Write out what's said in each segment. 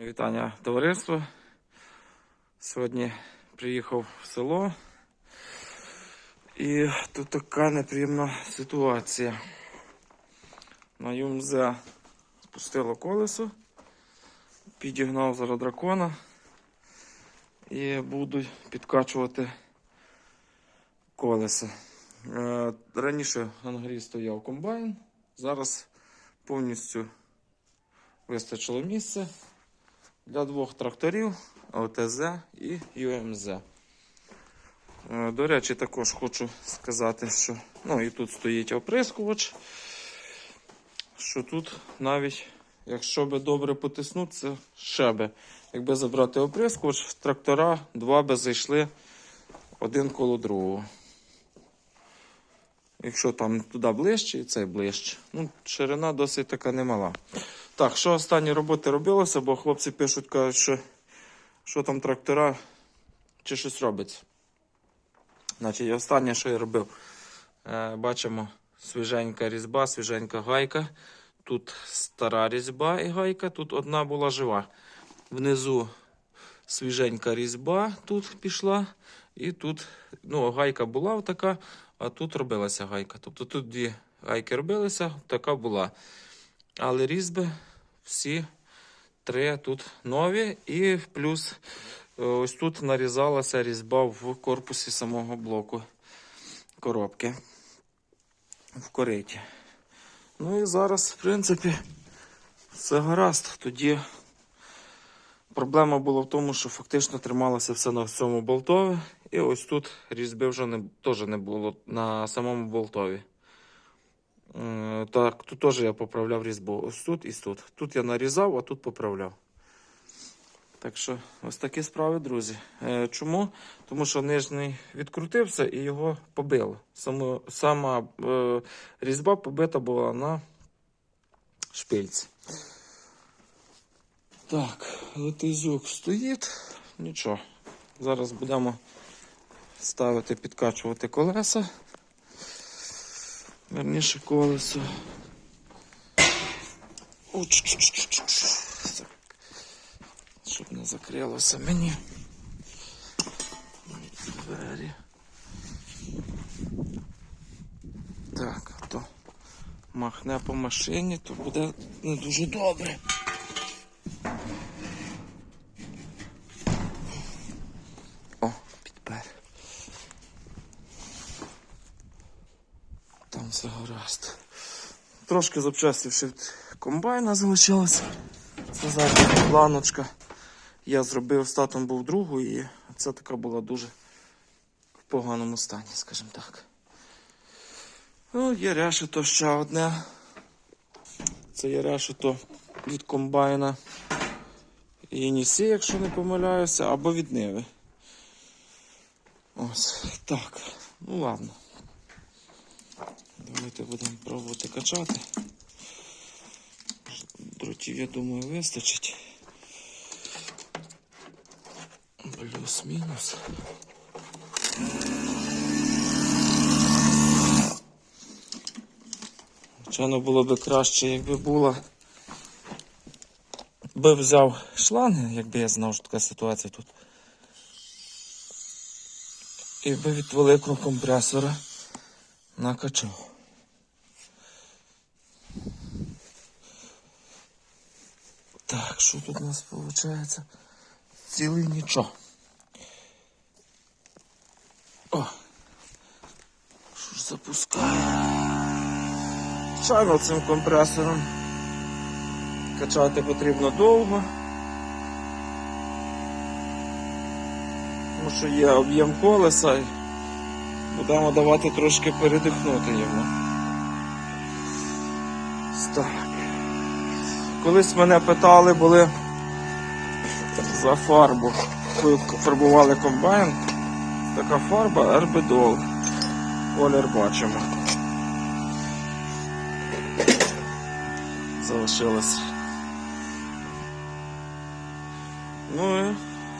Вітання товариство. Сьогодні приїхав в село. І тут така неприємна ситуація. На ЮМЗ спустило колесо, підігнав зараз дракона і буду підкачувати колесо. Е, Раніше на нагрі стояв комбайн, зараз повністю вистачило місце для двох тракторів ОТЗ і ЮМЗ. Е, До речі, також хочу сказати, що ну, і тут стоїть оприскувач, що тут навіть, якщо би добре потиснутися, ще би. Якби забрати оприскувач, трактора два би зайшли один коло другого. Якщо там туди ближче і цей ближче. Ну, ширина досить така немала. Так, що останні роботи робилося, бо хлопці пишуть, кажуть, що, що там трактора чи щось робиться. Значить, останнє, що я робив, е, бачимо свіженька різьба, свіженька гайка. Тут стара різьба і гайка, тут одна була жива. Внизу свіженька різьба тут пішла, і тут ну, гайка була така, а тут робилася гайка. Тобто тут дві гайки робилися, така була. Але різьби всі три тут нові, і плюс е, ось тут нарізалася різьба в корпусі самого блоку коробки в кориті. Ну і зараз, в принципі, все гаразд. Тоді проблема була в тому, що фактично трималося все на цьому болтові, і ось тут різьби вже не, теж не було на самому болтові. Е, Так, тут теж я поправляв різьбу. Ось тут і тут. Тут я нарізав, а тут поправляв. Так що ось такі справи, друзі. Е, Чому? Тому що нижній відкрутився і його побило. Само, сама е, різьба побита була на шпильці. Так, летизюк стоїть. Нічого. Зараз будемо ставити, підкачувати колеса. Верніше колесо. О, чу-чу-чу-чу-чу. Щоб не закрилося мені. Двері. Так, а то махне по машині, то буде не дуже добре. О, підпер. Там все гаразд. Трошки запчастів ще від комбайна залишилось. Це задня планочка. Я зробив з татом був другу, і це така була дуже в поганому стані, скажімо так. Ну, є решето ще одне. Це є решето від комбайна. І Нісі, якщо не помиляюся, або від Ниви. Ось так. Ну ладно. Давайте будемо пробувати качати. Дротів, я думаю, вистачить. Плюс-мінус. Звичайно, було б краще, якби була. Би взяв шланги, якби я знав, що така ситуація тут. І би від великого компресора накачав. Так, що тут у нас виходить? Цілий нічого. О! Що ж запускає? Звичайно, цим компресором. Качати потрібно довго. Тому що є об'єм колеса і будемо давати трошки передихнути йому. Так. Колись мене питали, були за фарбу. Коли фарбували комбайн. Така фарба Ербедол. Колір бачимо. Залишилось. Ну і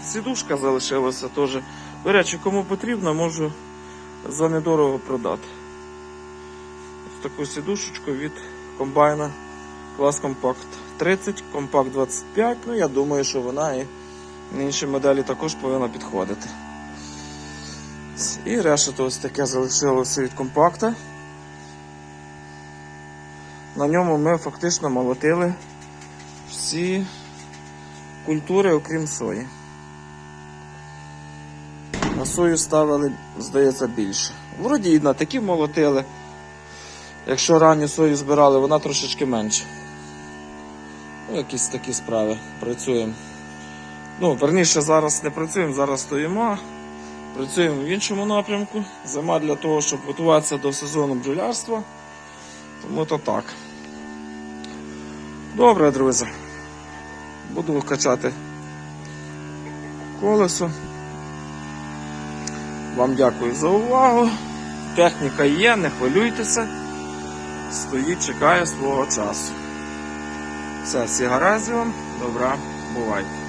сідушка залишилася теж. До речі, кому потрібно, можу за недорого продати. Ось таку сідушечку від комбайна Клас Компакт 30, компакт 25. Ну, я думаю, що вона і інші моделі також повинна підходити. І решето ось таке залишилося від компакта. На ньому ми фактично молотили всі культури, окрім сої. На сою ставили, здається, більше. Вроді і на такі молотили. Якщо ранню сою збирали, вона трошечки менше. Ну, якісь такі справи. Працюємо. Ну, верніше, зараз не працюємо, зараз стоїмо. Працюємо в іншому напрямку. Зима для того, щоб готуватися до сезону бджолярства. Тому то так. Добре, друзі. Буду качати колесо. Вам дякую за увагу. Техніка є, не хвилюйтеся. Стоїть, чекає свого часу. Все, всі гаразд вам. Добра, бувайте.